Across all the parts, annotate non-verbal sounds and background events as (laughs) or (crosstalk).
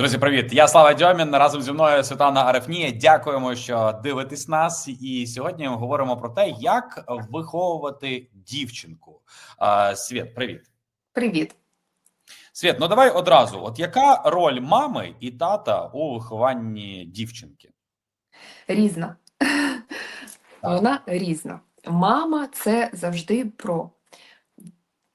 Друзі, привіт! Я Слава Дьомін. Разом зі мною Світлана Арефнія. Дякуємо, що дивитесь нас. І сьогодні ми говоримо про те, як виховувати дівчинку. Світ, привіт. Привіт. Світ, ну давай одразу. От яка роль мами і тата у вихованні дівчинки? Різна. Вона різна. Мама це завжди про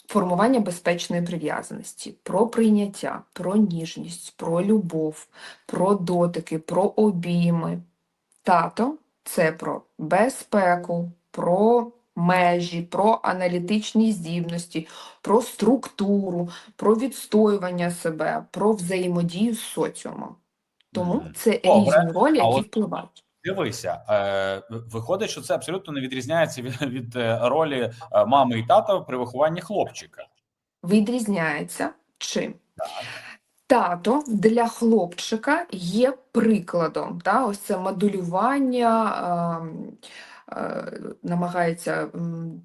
формування безпечної прив'язаності, про прийняття, про ніжність, про любов, про дотики, про обійми. Тато це про безпеку, про межі, про аналітичні здібності, про структуру, про відстоювання себе, про взаємодію з соціумом. Тому це різні ролі, які впливають. Дивися, е, виходить, що це абсолютно не відрізняється від, від е, ролі е, мами і тата при вихованні хлопчика. Відрізняється чим? Тато для хлопчика є прикладом. Та? Ось це моделювання, ем, е, намагається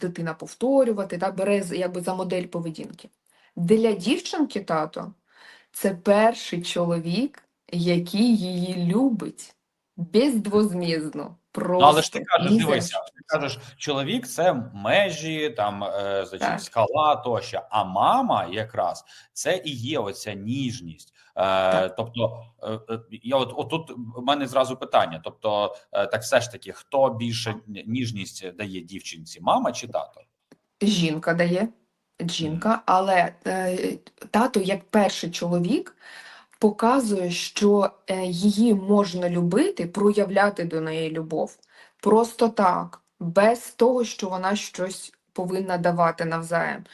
дитина повторювати, та? бере якби за модель поведінки. Для дівчинки тато це перший чоловік, який її любить бездвозмізно. Ну, але ж ти Просто кажеш, дивися, ти кажеш, чоловік це межі, там е, значить, скала тощо. А мама якраз це і є оця ніжність. Е, тобто, е, е, я от отут у мене зразу питання: тобто, е, так все ж таки, хто більше ніжність дає дівчинці, мама чи тато? Жінка дає, жінка, але е, тато, як перший чоловік, показує, що е, її можна любити, проявляти до неї любов просто так, без того, що вона щось повинна давати навзаєм.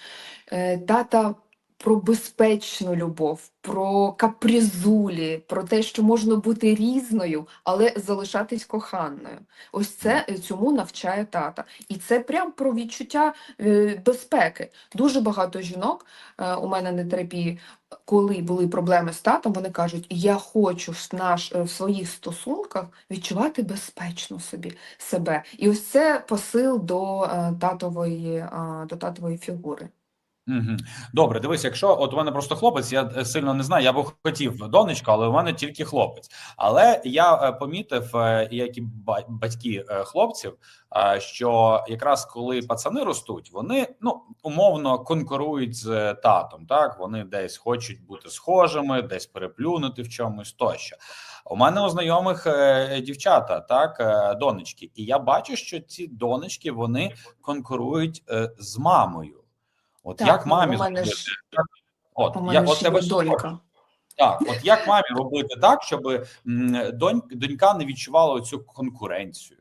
Е, тата про безпечну любов, про капризулі, про те, що можна бути різною, але залишатись коханою. Ось це е, цьому навчає тата. І це прям про відчуття е, безпеки. Дуже багато жінок е, у мене на терапії, коли були проблеми з татом, вони кажуть: я хочу в, наш, в своїх стосунках відчувати безпечно собі себе. І ось це посил до татової, до татової фігури. Добре, дивись, якщо от у мене просто хлопець, я е, сильно не знаю. Я б хотів донечку, але у мене тільки хлопець. Але я е, помітив, е, як і ба- батьки хлопців, що якраз коли пацани ростуть, вони ну умовно конкурують з татом. Так вони десь хочуть бути схожими, десь переплюнути в чомусь тощо. У мене у знайомих дівчата, так донечки, і я бачу, що ці донечки вони конкурують з мамою. От Так, як ну, мамі мене зробити? ж- От У я мене от тебе донька. так, от як мамі робити так, щоб донь, донька не відчувала цю конкуренцію?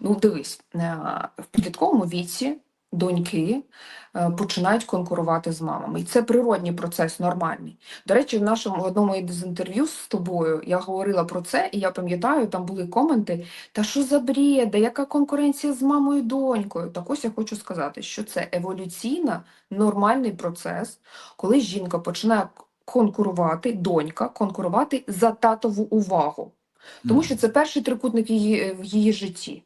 Ну, дивись, е, в підлітковому віці доньки е, починають конкурувати з мамами. І це природній процес, нормальний. До речі, в нашому в одному із інтерв'ю з тобою я говорила про це, і я пам'ятаю, там були коменти: та що за бред, да яка конкуренція з мамою і донькою? Так ось я хочу сказати, що це еволюційно нормальний процес, коли жінка починає конкурувати, донька конкурувати за татову увагу. Тому що це перший трикутник її, в її житті.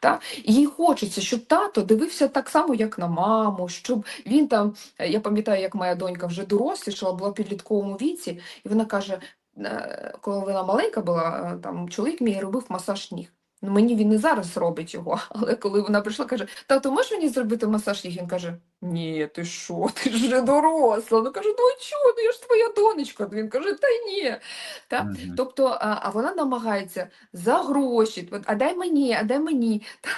Та? Їй хочеться, щоб тато дивився так само, як на маму, щоб він там, е, я пам'ятаю, як моя донька вже дорослішала, була в підлітковому віці, і вона каже, е, коли вона маленька була, е, там чоловік мій робив масаж ніг. Мені він і зараз робить його, (laughs) але коли вона прийшла, каже: Тато, можеш мені зробити масаж ніг? Він каже: Ні, ти що, (laughs) ти ж вже доросла. Ну кажу, ну чого? Ну я ж твоя донечка. Він каже, та ні. Та? Мгм. Тобто, а, а вона намагається за гроші, а дай мені, а дай мені, (laughs) та,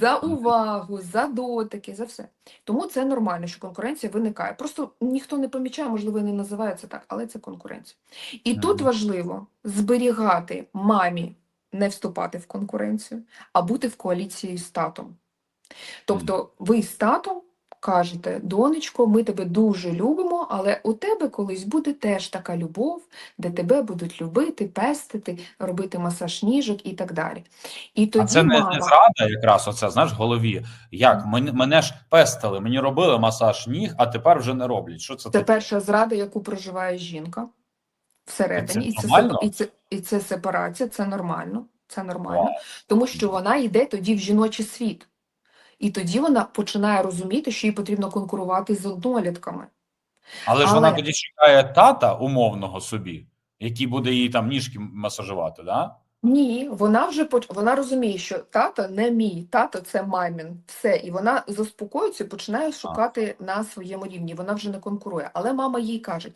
за увагу, за дотики, за все. Тому це нормально, що конкуренція виникає. Просто ніхто не помічає, можливо, і не називає це так, але це конкуренція. І тут важливо зберігати мамі, не вступати в конкуренцію, а бути в коаліції з татом. Тобто ви з татом кажете, донечко, ми тебе дуже любимо, але у тебе колись буде теж така любов, де тебе будуть любити, пестити, робити масаж ніжок і так далі. І тоді А це мама... не зрада, якраз оце знаєш в голові. Як мене, мене ж пестили, мені робили масаж ніг, а тепер вже не роблять. Що це Це таке? перша зрада, яку проживає жінка всередині. І це, і, це, і це сепарація, це нормально. Це нормально. Вау. Тому що вона йде тоді в жіночий світ. І тоді вона починає розуміти, що їй потрібно конкурувати з однолітками. Але ж вона тоді чекає тата умовного собі, який буде їй там ніжки масажувати, да? Ні, вона вже поч- вона розуміє, що тато не мій, тато це мамін. Все, і вона заспокоюється починає шукати на своєму рівні. Вона вже не конкурує. Але мама їй каже: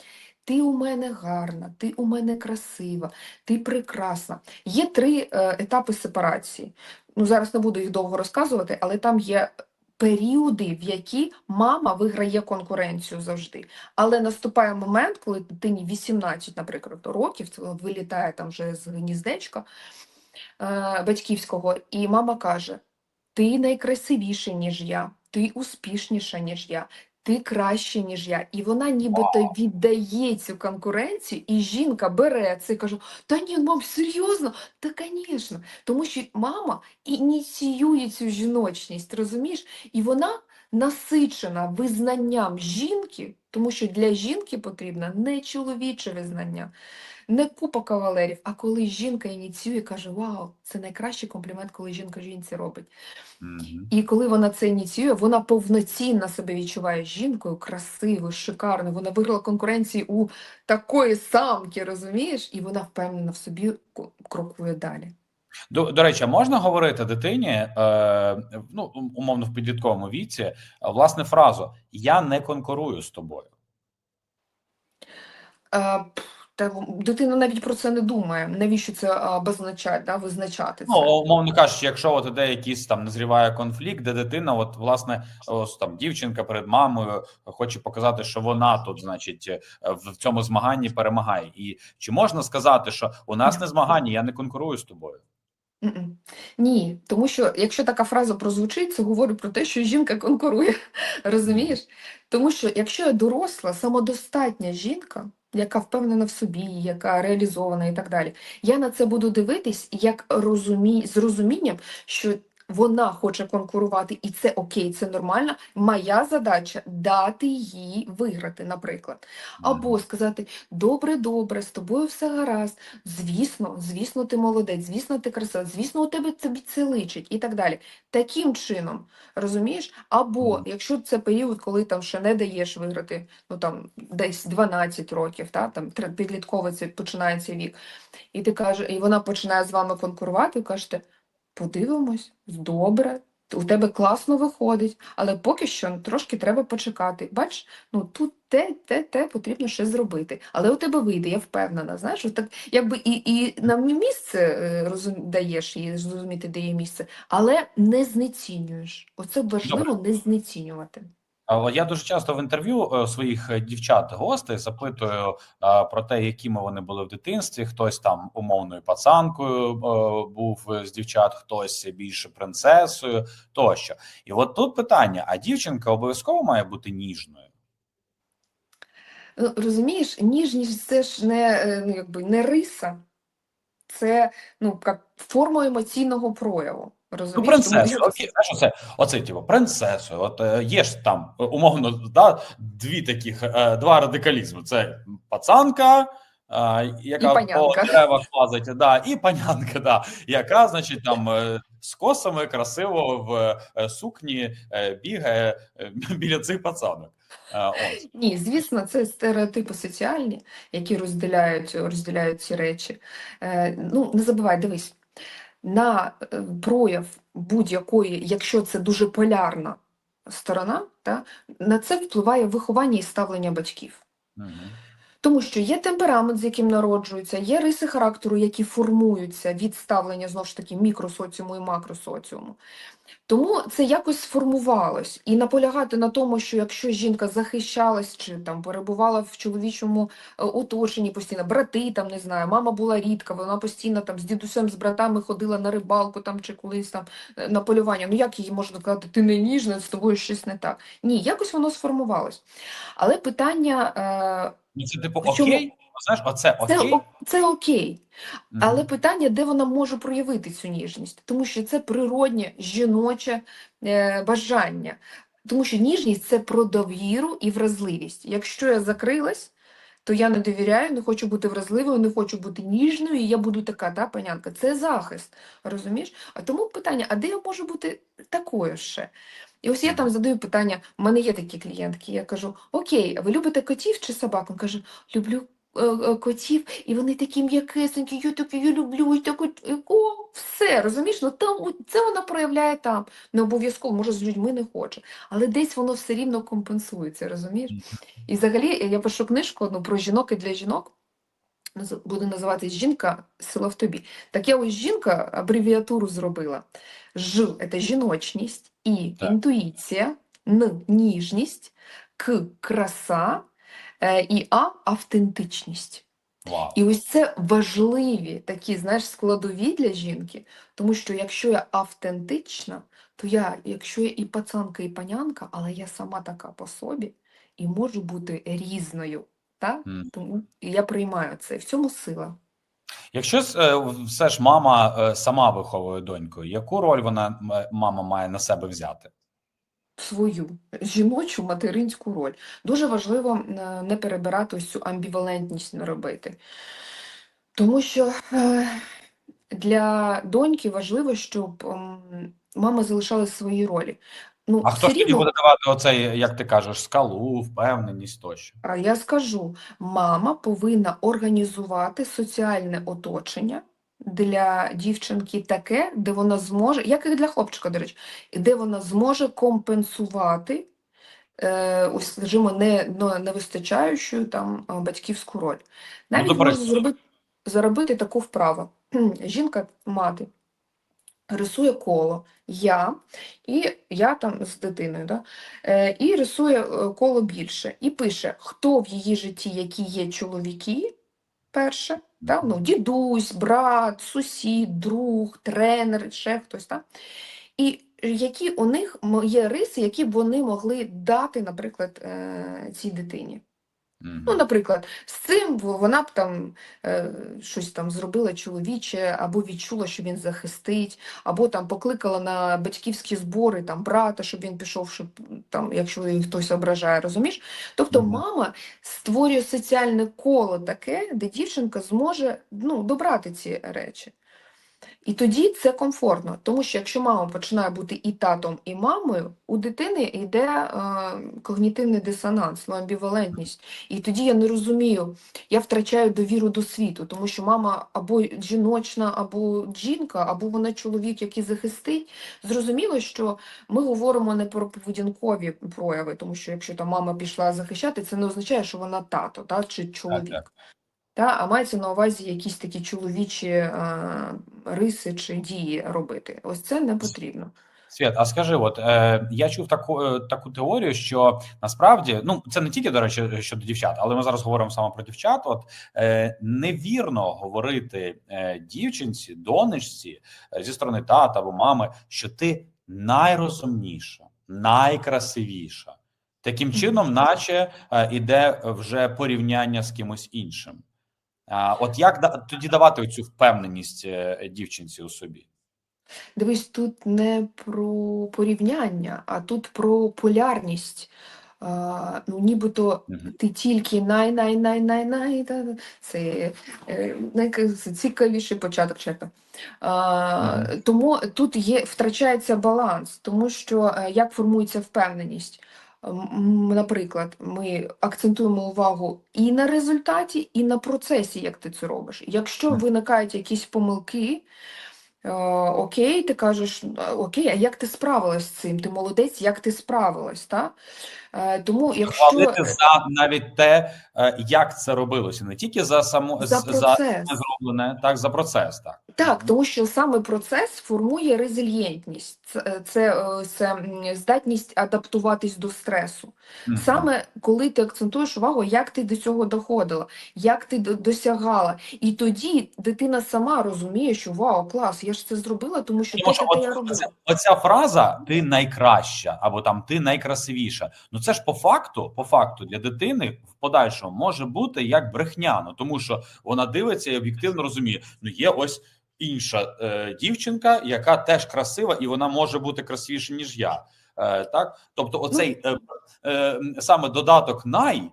ти у мене гарна, ти у мене красива, ти прекрасна. Є три е, етапи сепарації. Ну, зараз не буду їх довго розказувати, але там є періоди, в які мама виграє конкуренцію завжди. Але наступає момент, коли дитині 18, наприклад, років, вилітає там вже з гніздечка е, батьківського, і мама каже: Ти найкрасивіша, ніж я, ти успішніша, ніж я, ти краще, ніж я. І вона нібито віддає цю конкуренцію, і жінка бере це і каже: Та ні, мам, серйозно? Та, звісно. Тому що мама ініціює цю жіночність, розумієш? І вона насичена визнанням жінки, тому що для жінки потрібно не чоловіче визнання, не купа кавалерів, а коли жінка ініціює, каже: Вау, це найкращий комплімент, коли жінка жінці робить. Мгм. І коли вона це ініціює, вона повноцінно себе відчуває жінкою, красивою, шикарною. Вона виграла конкуренції у такої самки, розумієш? І вона впевнена в собі крокує далі. До, до речі, можна говорити дитині, е, ну, умовно, в підлітковому віці, е, власне, фразу Я не конкурую з тобою. Пф, та дитина навіть про це не думає. Навіщо це а, обозначати, да, визначати це? Ну, умовно кажучи, якщо от іде якийсь там назріває конфлікт, де дитина, от власне, ось там дівчинка перед мамою хоче показати, що вона тут, значить, е, в цьому змаганні перемагає. І чи можна сказати, що у нас не змагання, я не конкурую з тобою? Ні, тому що якщо така фраза прозвучить, це говорить про те, що жінка конкурує. (laughs) Розумієш? Тому що якщо я доросла, самодостатня жінка, яка впевнена в собі, яка реалізована і так далі, я на це буду дивитись як розумі... з розумінням, що вона хоче конкурувати, і це окей, це нормально. Моя задача дати їй виграти, наприклад. Або сказати: добре, добре, з тобою все гаразд. Звісно, звісно, ти молодець, звісно, ти красива, звісно, у тебе тобі це личить і так далі. Таким чином, розумієш? Або якщо це період, коли там ще не даєш виграти, ну там десь 12 років, та, там підлітковий це починається вік, і ти каже, і вона починає з вами конкурувати, і кажете, подивимось, добре. У тебе класно виходить, але поки що трошки треба почекати. Бач, ну тут те, те, те потрібно ще зробити. Але у тебе вийде, я впевнена. Знаєш, так якби і, і на місце е, розум, даєш і зрозуміти, де є місце, але не знецінюєш. Оце важливо не знецінювати. Я дуже часто в інтерв'ю е, своїх е, дівчат-гостей запитую про те, якими вони були в дитинстві. Хтось там умовною пацанкою е, був з дівчат, хтось більше принцесою тощо. І от тут питання: а дівчинка обов'язково має бути ніжною? Ну, Розумієш, ніжність це ж не, ну, якби, не риса, це ну, як форма емоційного прояву. Ну, Розумієш? Тому принцесою, окей, знаєш, оце, оце типу, принцесою. От е, є ж там е, умовно да, дві таких е, два радикалізми: це пацанка, е, яка І по деревах лазить, да, і панянка, да, яка, значить, там е, з косами красиво в е, сукні е, бігає е, (laughs) біля цих пацанок. Е. Ні, звісно, це стереотипи соціальні, які розділяють, розділяють ці речі. Е, ну, не забувай, дивись, на прояв будь-якої, якщо це дуже полярна сторона, та, на це впливає виховання і ставлення батьків. Мгм. Тому що є темперамент, з яким народжуються, є риси характеру, які формуються від ставлення знову ж таки мікросоціуму і макросоціуму. Тому це якось сформувалось. І наполягати на тому, що якщо жінка захищалась чи там перебувала в чоловічому е, оточенні постійно, брати там не знаю, мама була рідка, вона постійно там з дідусем, з братами ходила на рибалку там чи колись там е, на полювання. Ну як їй можна казати, ти не ніжна, з тобою щось не так. Ні, якось воно сформувалось. Але питання. Е, Ну, це типу Причому- окей? Знаєш, оце окей. о- це окей. Мгм. Але питання, де вона може проявити цю ніжність, тому що це природнє жіноче е, бажання. Тому що ніжність це про довіру і вразливість. Якщо я закрилась, то я не довіряю, не хочу бути вразливою, не хочу бути ніжною, і я буду така, та, панянка. Це захист, розумієш? А тому питання: а де я можу бути такою ще? І ось я там задаю питання, в мене є такі клієнтки, я кажу: Окей, ви любите котів чи собак? Він каже, люблю е, е, котів, і вони такі м'якесенькі, я такі, я люблю, і так, е, о, все, розумієш? Ну, там, це вона проявляє там. Не обов'язково, може, з людьми не хоче, але десь воно все рівно компенсується, розумієш? І взагалі я пишу книжку одну про жінок і для жінок. Наз- Буде називатись Жінка сила в тобі. Так я ось жінка абревіатуру зробила. Ж це жіночність, І Так. інтуїція, Н ніжність, К краса е, і А автентичність. Вау. І ось це важливі такі, знаєш, складові для жінки, тому що якщо я автентична, то я, якщо я і пацанка, і панянка, але я сама така по собі і можу бути різною. Так? Мгм. Тому я приймаю це. В цьому сила. Якщо с- е, все ж мама е, сама виховує доньку, яку роль вона м, е, мама має на себе взяти? Свою жіночу материнську роль. Дуже важливо е, не перебирати ось цю амбівалентність не робити. Тому що е, для доньки важливо, щоб ем, мама залишала свої ролі. Ну, А хто все ж тоді рівно, буде давати оцей, як ти кажеш, скалу, впевненість тощо? а я скажу, мама повинна організувати соціальне оточення для дівчинки таке, де вона зможе, як і для хлопчика, до речі, де вона зможе компенсувати е, ось, скажімо, не, не, невистачаючу там е, батьківську роль. Навіть до можна прикладу. зробити, зробити таку вправу. Жінка, мати, рисує коло, я, і я там з дитиною, да? е, і рисує е, коло більше, і пише, хто в її житті, які є чоловіки, перше, да? ну, дідусь, брат, сусід, друг, тренер, ще хтось, да? і які у них є риси, які б вони могли дати, наприклад, е, цій дитині. Ну, наприклад, з цим вона б там е, щось там зробила чоловіче, або відчула, що він захистить, або там покликала на батьківські збори там брата, щоб він пішов, щоб там, якщо її хтось ображає, розумієш? Тобто мама створює соціальне коло таке, де дівчинка зможе ну, добрати ці речі. І тоді це комфортно, тому що якщо мама починає бути і татом, і мамою, у дитини йде е, когнітивний дисонанс, ну, амбівалентність. І тоді я не розумію, я втрачаю довіру до світу, тому що мама або жіночна, або жінка, або вона чоловік, який захистить. Зрозуміло, що ми говоримо не про поведінкові прояви, тому що якщо там мама пішла захищати, це не означає, що вона тато та, чи чоловік. так. Та, а мається на увазі якісь такі чоловічі е, риси чи дії робити. Ось це не потрібно. Свят, а скажи, от е, я чув таку е, таку теорію, що насправді ну це не тільки до речі щодо дівчат, але ми зараз говоримо саме про дівчат. От е, невірно говорити е, дівчинці, донечці е, зі сторони тата або мами, що ти найрозумніша, найкрасивіша. Таким чином, наче е, іде вже порівняння з кимось іншим. От як тоді давати цю впевненість е, дівчинці у собі? Дивись, тут не про порівняння, а тут про полярність. А, ну, нібито ти тільки най-най-най-най-най, це е, найцікавіший початок чека. А, Тому тут є, втрачається баланс, тому що е, як формується впевненість? Наприклад, ми акцентуємо увагу і на результаті, і на процесі, як ти це робиш. Якщо виникають якісь помилки, е, окей, ти кажеш, окей, а як ти справилась з цим? Ти молодець, як ти справилась, так? Е, Тому якщо Хвалити за навіть те, е, як це робилося, не тільки за само за за зроблене, так за процес, так Так, тому що саме процес формує резильєнтність, це, це, е, це здатність адаптуватись до стресу. Мгм. Саме коли ти акцентуєш увагу, як ти до цього доходила, як ти досягала. І тоді дитина сама розуміє, що вау, клас, я ж це зробила, тому що те, що я робила. оця, оця фраза ти найкраща або там ти найкрасивіша. Ну це ж по факту, по факту для дитини в подальшому може бути як брехня. Ну тому що вона дивиться і об'єктивно розуміє, ну є ось інша е, дівчинка, яка теж красива, і вона може бути красивіша ніж я. Е, так, тобто, оцей е, е, саме додаток най.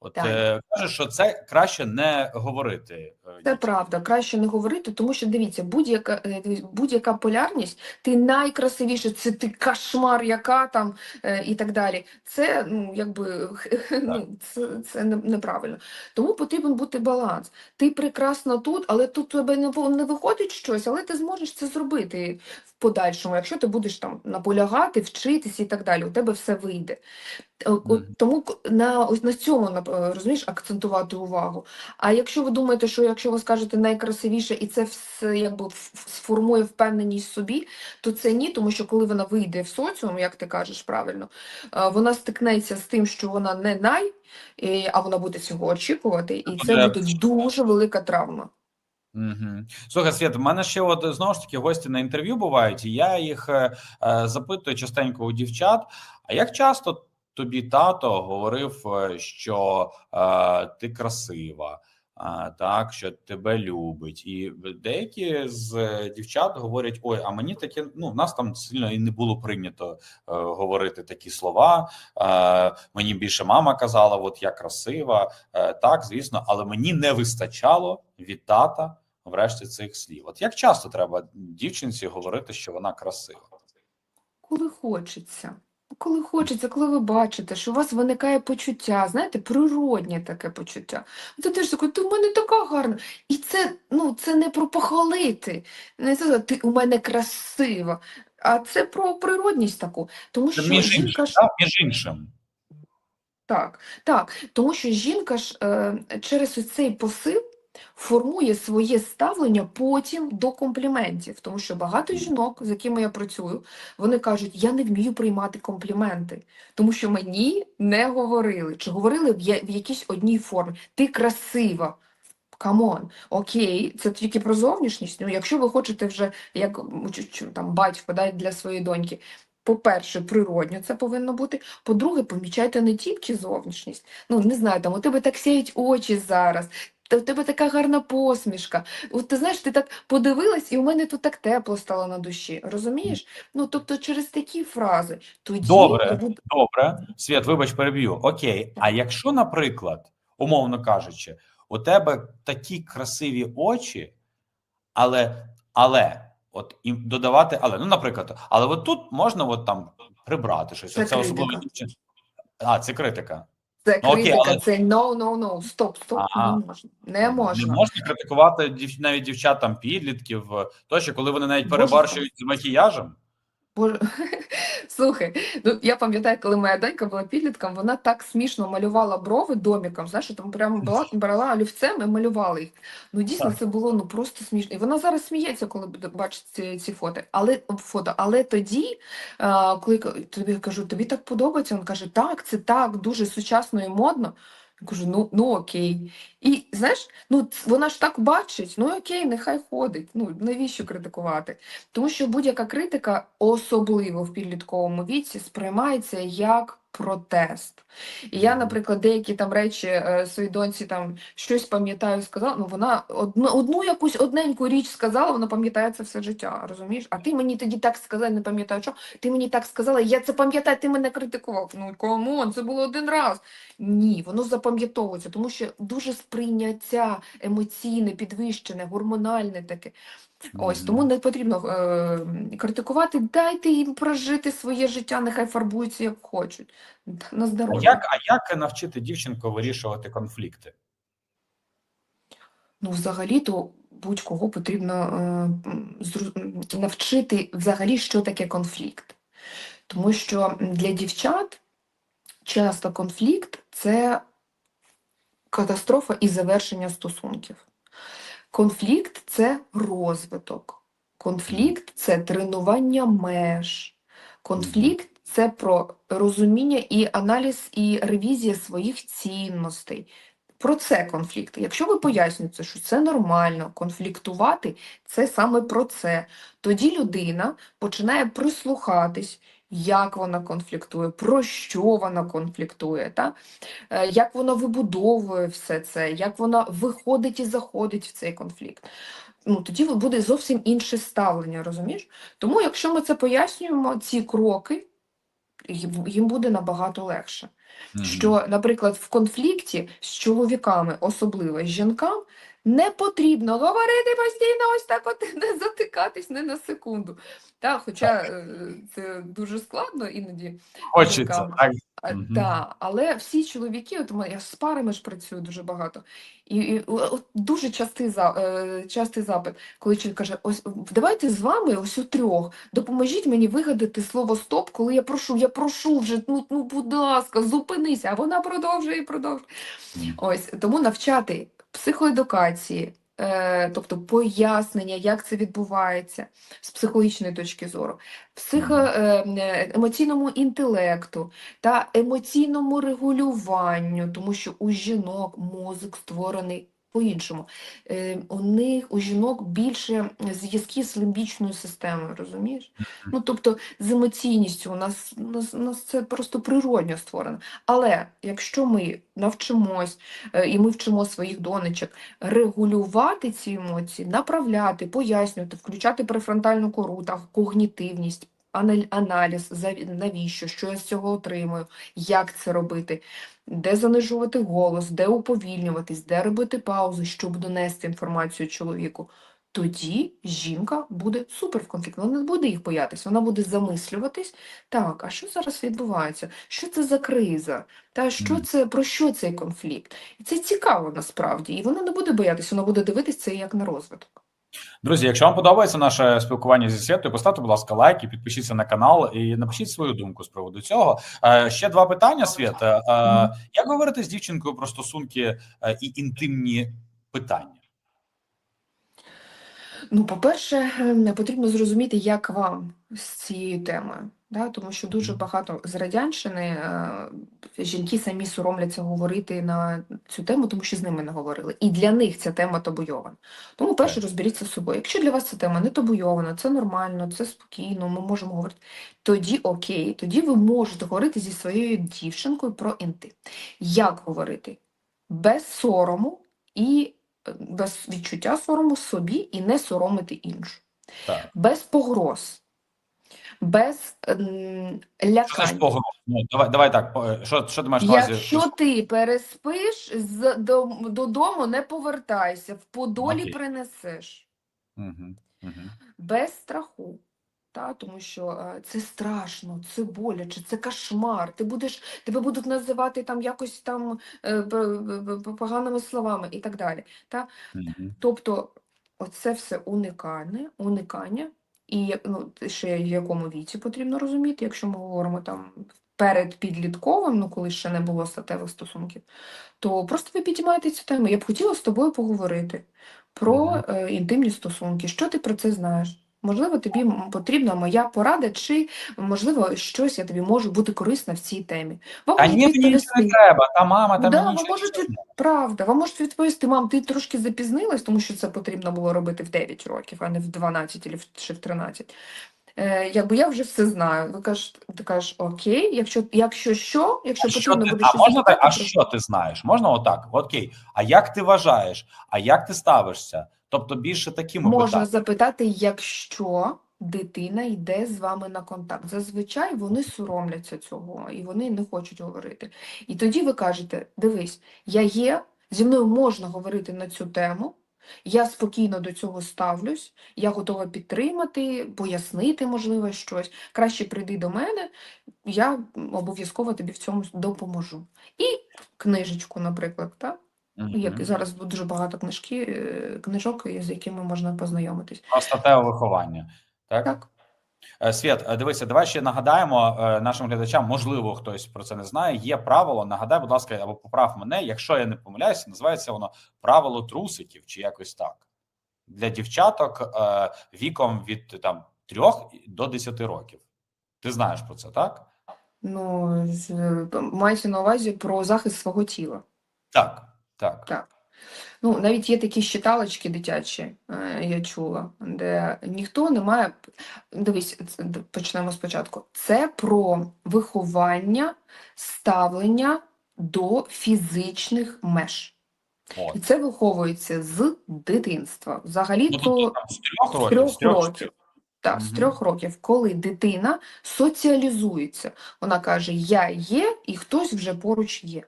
От Так. е, каже, що це краще не говорити. е, Це правда, краще не говорити, тому що дивіться, будь-яка е, будь-яка полярність, ти найкрасивіше, це ти кошмар, яка там і так далі. Це ну якби (laughs) ну, це, це неправильно. Тому потрібен бути баланс. Ти прекрасна тут, але тут у тебе не, не виходить щось, але ти зможеш це зробити в подальшому, якщо ти будеш там наполягати, вчитись і так далі. У тебе все вийде. Е. Тому на ось на цьому е, розумієш, акцентувати увагу. А якщо ви думаєте, що якщо ви скажете найкрасивіше, і це все якби сформує впевненість в собі, то це ні, тому що коли вона вийде в соціум, як ти кажеш правильно, е, вона стикнеться з тим, що вона не най, а вона буде цього очікувати, і це буде дуже велика травма. Угу. Слухай, Свят, в мене ще от знову ж таки гості на інтерв'ю бувають, і я їх е, е, запитую частенько у дівчат. А як часто тобі тато говорив, е, що е, ти красива, е, так, що тебе любить? І деякі з е, дівчат говорять: ой, а мені таке, ну, в нас там сильно і не було прийнято е, говорити такі слова. Е, мені більше мама казала, от я красива. Е, так, звісно, але мені не вистачало від тата врешті цих слів. От як часто треба дівчинці говорити, що вона красива? Коли хочеться. Коли хочеться, коли ви бачите, що у вас виникає почуття, знаєте, природнє таке почуття. Це теж таке, ти в мене така гарна. І це, ну, це не про похвалити, не це ти у мене красива, а це про природність таку. Тому що між жінка іншим, ж так? між іншим. так, так, тому що жінка ж е, через цей посил формує своє ставлення потім до компліментів. Тому що багато жінок, з якими я працюю, вони кажуть, я не вмію приймати компліменти, тому що мені не говорили, чи говорили в, якійсь одній формі. Ти красива. Камон, окей, це тільки про зовнішність. Ну, якщо ви хочете вже як там батько да, для своєї доньки, по-перше, природньо це повинно бути. По-друге, помічайте не тільки зовнішність. Ну, не знаю, там у тебе так сяють очі зараз, та у тебе така гарна посмішка. От ти знаєш, ти так подивилась, і у мене тут так тепло стало на душі. Розумієш? Ну, тобто, через такі фрази тоді Добре. ви Добре, Свят, вибач, переб'ю. Окей. А якщо, наприклад, умовно кажучи, у тебе такі красиві очі, але, але, от і додавати, але, ну, наприклад, але от тут можна от там прибрати щось. Це Оце особливо А, це критика. Це Ну, окей, але- це no, no, no, стоп, стоп, Ага. не можна. Не можна. Не можна критикувати дів... навіть дівчат там підлітків, е, тощо, коли вони навіть Боже, перебарщують з макіяжем. Боже, слухай, ну я пам'ятаю, коли моя донька була підлітком, вона так смішно малювала брови доміком, знаєш, там прямо була, брала олівцем і малювала їх. Ну дійсно Так. це було ну просто смішно. І вона зараз сміється, коли бачить ці, ці фото. Але фото, але тоді, коли тобі кажу, тобі так подобається, він каже, так, це так, дуже сучасно і модно. Я кажу, ну, ну окей. І знаєш, ну вона ж так бачить, ну окей, нехай ходить. Ну навіщо критикувати? Тому що будь-яка критика, особливо в підлітковому віці, сприймається як протест. І я, наприклад, деякі там речі е, своїй доньці там щось пам'ятаю, сказала, ну вона одну, одну якусь одненьку річ сказала, вона пам'ятає це все життя, розумієш? А ти мені тоді так сказала, не пам'ятаю що, ти мені так сказала, я це пам'ятаю, ти мене критикував. Ну камон, це було один раз. Ні, воно запам'ятовується, тому що дуже сприйняття емоційне, підвищене, гормональне таке. Ось тому не потрібно е, критикувати. Дайте їм прожити своє життя, нехай фарбуються як хочуть. На А як, а як навчити дівчинку вирішувати конфлікти? Ну, взагалі-то будь-кого потрібно е, навчити взагалі, що таке конфлікт. Тому що для дівчат часто конфлікт це катастрофа і завершення стосунків. Конфлікт це розвиток. Конфлікт це тренування меж. Конфлікт це про розуміння і аналіз, і ревізія своїх цінностей. Про це конфлікт. Якщо ви пояснюєте, що це нормально, конфліктувати це саме про це, тоді людина починає прислухатись, як вона конфліктує, про що вона конфліктує, та? Е, як вона вибудовує все це, як вона виходить і заходить в цей конфлікт. Ну, тоді буде зовсім інше ставлення, розумієш? Тому, якщо ми це пояснюємо, ці кроки, їм буде набагато легше. Мгм. що, наприклад, в конфлікті з чоловіками, особливо з жінкам, не потрібно говорити постійно ось так, от (laughs) не затикатись не на секунду. Та, хоча е, це дуже складно іноді. Хочеться, так. А. Та, але всі чоловіки, от я з парами ж працюю дуже багато, і, і от дуже частий, за, е, частий запит, коли чоловік каже, ось давайте з вами ось у трьох, допоможіть мені вигадати слово стоп, коли я прошу, я прошу вже, ну, ну будь ласка, зупинися, а вона продовжує і продовжує. Ось тому навчати психоедукації, тобто пояснення, як це відбувається з психологічної точки зору, психо, е, е, емоційному інтелекту та емоційному регулюванню, тому що у жінок мозок створений по-іншому. Е, у них у жінок більше зв'язків з лімбічною системою, розумієш? Ну, тобто з емоційністю у нас, у нас, у нас це просто природньо створено. Але якщо ми навчимось е, і ми вчимо своїх донечок регулювати ці емоції, направляти, пояснювати, включати префронтальну кору та когнітивність, аналіз, навіщо, що я з цього отримую, як це робити, де занижувати голос, де уповільнюватись, де робити паузи, щоб донести інформацію чоловіку. Тоді жінка буде супер в конфлікті. Вона не буде їх боятися, вона буде замислюватись. Так, а що зараз відбувається? Що це за криза? Та що це про що цей конфлікт? І це цікаво насправді. І вона не буде боятися, вона буде дивитися це як на розвиток. Друзі, якщо вам подобається наше спілкування зі Світою, поставте, будь ласка, лайк і підпишіться на канал і напишіть свою думку з приводу цього. Е, ще два питання, Світа. Е, як говорити з дівчинкою про стосунки е, і інтимні питання? Ну, по-перше, потрібно зрозуміти, як вам з цією темою. Да? Тому що дуже багато з радянщини жінки самі соромляться говорити на цю тему, тому що з ними не говорили. І для них ця тема табуйована. Тому перше розберіться з собою. Якщо для вас ця тема не табуйована, це нормально, це спокійно, ми можемо говорити. Тоді окей, тоді ви можете говорити зі своєю дівчинкою про інтим. Як говорити? Без сорому і е, без відчуття сорому собі і не соромити іншу. Так. Без погроз, без ем, Що це лякань. погроз? Ну, давай, давай так. е, Що, що ти маєш на увазі? Якщо ти переспиш, з, до, додому не повертайся, в подолі Окей. принесеш. Без страху. Та, тому що е, це страшно, це боляче, це кошмар. Ти будеш, тебе будуть називати там якось там е, поганими словами і так далі. Та? Мгм. Тобто, оце все уникальне, уникання, і ну, ще в якому віці потрібно розуміти, якщо ми говоримо там перед підлітковим, ну коли ще не було статевих стосунків, то просто ви підіймаєте цю тему. Я б хотіла з тобою поговорити про е, інтимні стосунки. Що ти про це знаєш? Можливо, тобі потрібна моя порада, чи можливо щось я тобі можу бути корисна в цій темі. Вам можуть ні, мені не треба. Та мама, та Да, мені можете, правда, ви можете відповісти, мам, ти трошки запізнилась, тому що це потрібно було робити в 9 років, а не в 12 або чи в 13. Е, якби я вже все знаю. Ви кажете, ти кажеш, окей, якщо, якщо що, якщо А що потрібно ти, буде а щось можна так? А що ти знаєш? Можна отак? Окей. А як ти вважаєш? А як ти ставишся? Тобто більше такими Можна питаннями. запитати, якщо дитина йде з вами на контакт. Зазвичай вони соромляться цього і вони не хочуть говорити. І тоді ви кажете: дивись, я є, зі мною можна говорити на цю тему. Я спокійно до цього ставлюсь, я готова підтримати, пояснити, можливо, щось. Краще прийди до мене, я обов'язково тобі в цьому допоможу. І книжечку, наприклад, так? Як Мгм. зараз дуже багато книжки, е, книжок, з якими можна познайомитись. Про статеве виховання. Так? Так. Е, Світ, е, дивися, давай ще нагадаємо е, нашим глядачам, можливо, хтось про це не знає. Є правило. Нагадай, будь ласка, або поправ мене. Якщо я не помиляюся, називається воно правило трусиків чи якось так. Для дівчаток е, віком від там 3 до 10 років. Ти знаєш про це, так? Ну, з- мається на увазі про захист свого тіла. Так, так. Так. Ну, навіть є такі щиталочки дитячі, е, я чула, де ніхто не має. Дивись, почнемо спочатку. Це про виховання, ставлення до фізичних меж. От. І це виховується з дитинства. Взагалі, Ну, то тобто, з трьох з років, трьох років. Так, з трьох років, коли дитина соціалізується. Вона каже: Я є, і хтось вже поруч є.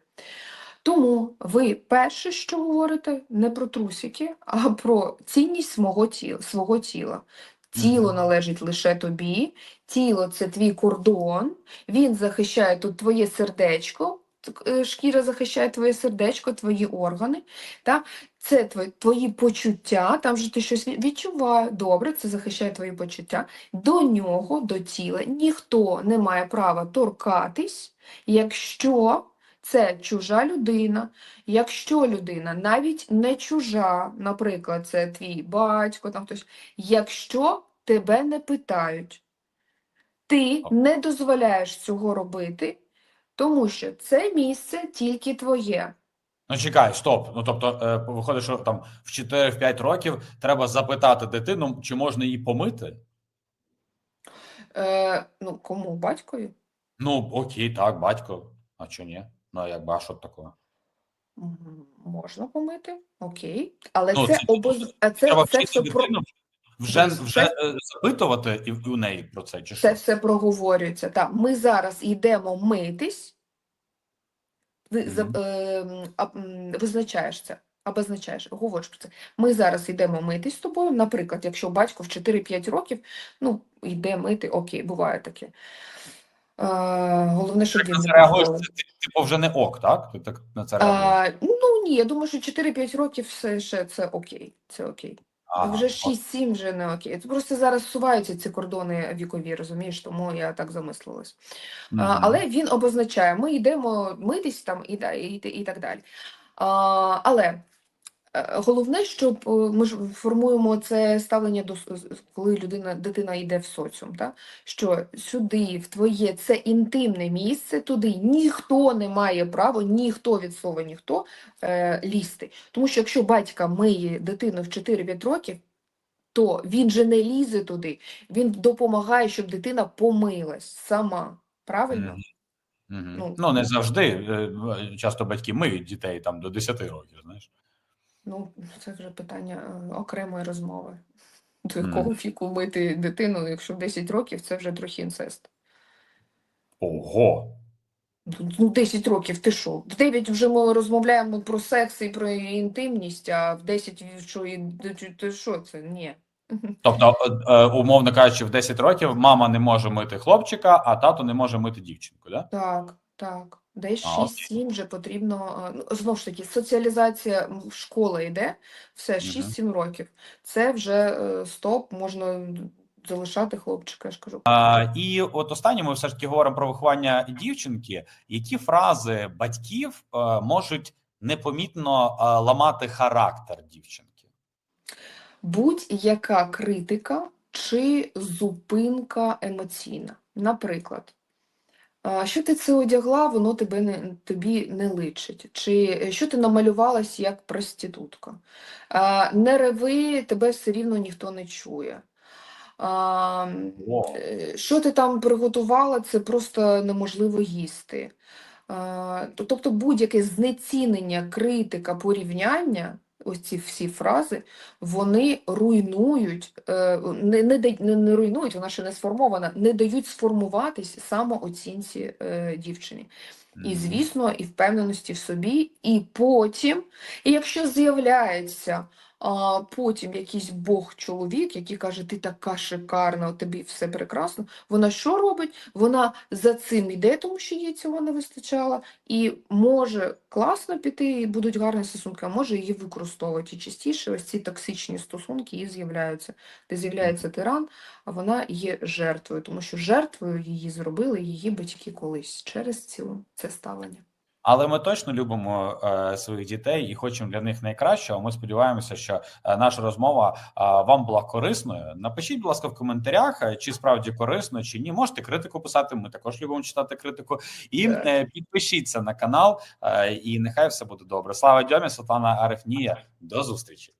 Тому ви перше, що говорите, не про трусики, а про цінність свого тіла, свого тіла. Тіло належить лише тобі, тіло це твій кордон, він захищає тут твоє сердечко, е, шкіра захищає твоє сердечко, твої органи. Та? Це твої, твої почуття, там же ти щось відчуває. Добре, це захищає твої почуття. До нього, до тіла, ніхто не має права торкатись, якщо це чужа людина, якщо людина навіть не чужа, наприклад, це твій батько, там хтось, якщо тебе не питають, ти не дозволяєш цього робити, тому що це місце тільки твоє. Ну, чекай, стоп. Ну тобто, е, виходить, що там в 4-5 років треба запитати дитину, чи можна її помити. Е, ну, кому? Батькові? Ну, окей, так, батько. А чи ні? Ну, а якби, а що такого? Можна помити, окей. Але Ну, це це- обоз... це, це все про вже, вже це- е, запитувати і у неї про це, чи Це що? все проговорюється. Так, ми зараз йдемо митись. Ви за- Мгм. ем, а, визначаєш це, обозначаєш, говориш про це. Ми зараз йдемо митись з тобою. Наприклад, якщо батько в 4-5 років, ну, йде мити, окей, буває таке. Головне, щоб він не реагуєш, це типу вже не ок, так? Ти так на це реагуєш? А, ну ні, я думаю, що 4-5 років все ще це окей. Це окей. Ага, Вже ок. 6-7 вже не окей. Це просто зараз суваються ці кордони вікові, розумієш, тому я так замислилась. А, але він обозначає, ми йдемо митись там і, да- і, і так далі. А, але головне, щоб е, ми ж формуємо це ставлення до коли людина, дитина йде в соціум, так? що сюди, в твоє це інтимне місце, туди ніхто не має права, ніхто від слова ніхто е, лізти. Тому що якщо батька миє дитину в 4-5 років, то він же не лізе туди, він допомагає, щоб дитина помилась сама. Правильно? Мгм. Ну, Ну, не завжди. Е, Часто батьки миють дітей там до 10 років, знаєш. Ну, це вже питання е, окремої розмови. До якого віку мити дитину, якщо в 10 років, це вже трохи інцест. Ого. Ну, ну, 10 років, ти що? В 9 вже ми розмовляємо про секс і про інтимність, а в 10 що, і, ти- ти що це? Ні. (laughs) Тобто, е, е, умовно кажучи, в 10 років мама не може мити хлопчика, а тато не може мити дівчинку, да? Так, так. Десь А, 6-7 вже потрібно. е, Ну, знову ж таки, соціалізація школа йде, все, 6-7 років. Це вже е, стоп, можна залишати хлопчика, я ж кажу. А, і от останнє ми все ж таки говоримо про виховання дівчинки. Які фрази батьків е, можуть непомітно ламати характер дівчинки? Будь-яка критика чи зупинка емоційна. Наприклад, що ти це одягла, воно тебе не, тобі не личить. Чи е, що ти намалювалась як проститутка. Не реви, тебе все рівно ніхто не чує. Е, Що ти там приготувала, це просто неможливо їсти. А, Тобто будь-яке знецінення, критика, порівняння, ось ці всі фрази, вони руйнують, е, не, не, не, не руйнують, вона ще не сформована, не дають сформуватись самооцінці е, дівчині. І, звісно, і впевненості в собі, і потім, і якщо з'являється а, потім якийсь бог-чоловік, який каже, ти така шикарна, у тобі все прекрасно, вона що робить? Вона за цим йде, тому що їй цього не вистачало, і може класно піти, і будуть гарні стосунки, а може її використовувати. І частіше ось ці токсичні стосунки і з'являються, де з'являється тиран, а вона є жертвою, тому що жертвою її зробили її батьки колись через цілу це ставлення. Але ми точно любимо е, своїх дітей і хочемо для них найкращого. Ми сподіваємося, що е, наша розмова е, вам була корисною. Напишіть, будь ласка, в коментарях, е, чи справді корисно, чи ні. Можете критику писати. Ми також любимо читати критику. І е, підпишіться на канал, е, і нехай все буде добре. Слава Дьомі, Світлана Арефнія. До зустрічі.